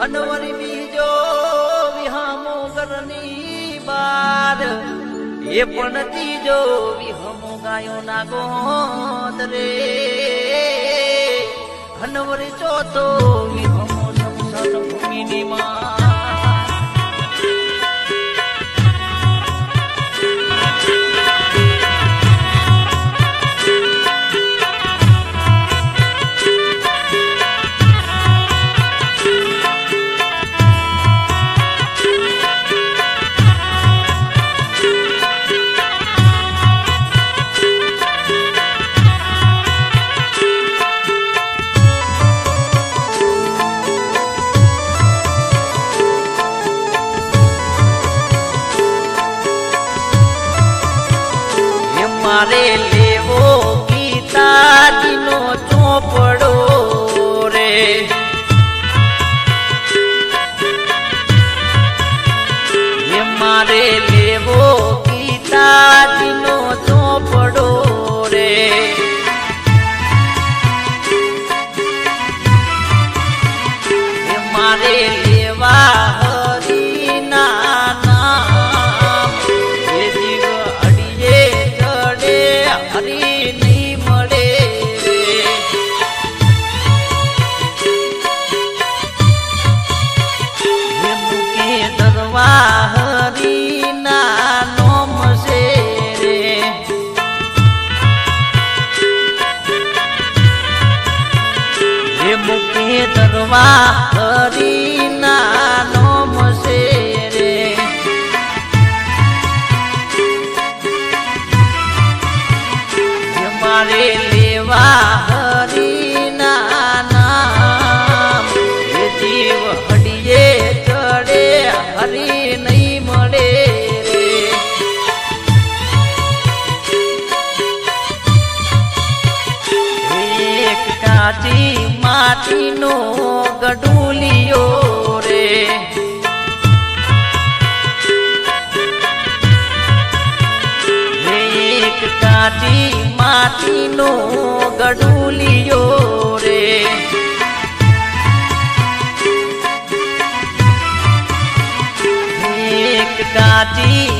અનવરી બીજો વિહામો ઘરની બાર. એ પણ ત્રીજો વિહમો ગાયો ના ગોત રે. અનવરી ચોથો એ રે મારે લેવા હરીના નામ. જીવ હડીએ નહીં મળે કાચી માટીનો ગડુલિયો રે. એક કાચી માટીનો ગડુલિયો રે. એક કાચી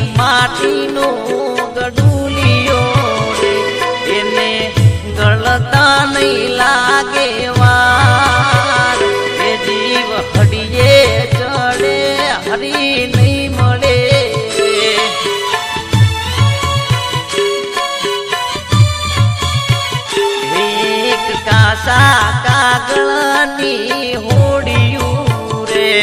કાસા કાગળની હોડિયું રે.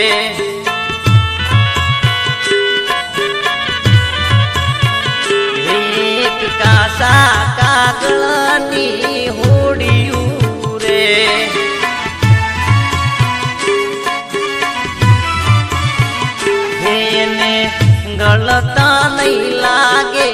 એક કાસા કાગળની હોડિયું રે. એને ગળતા નહીં લાગે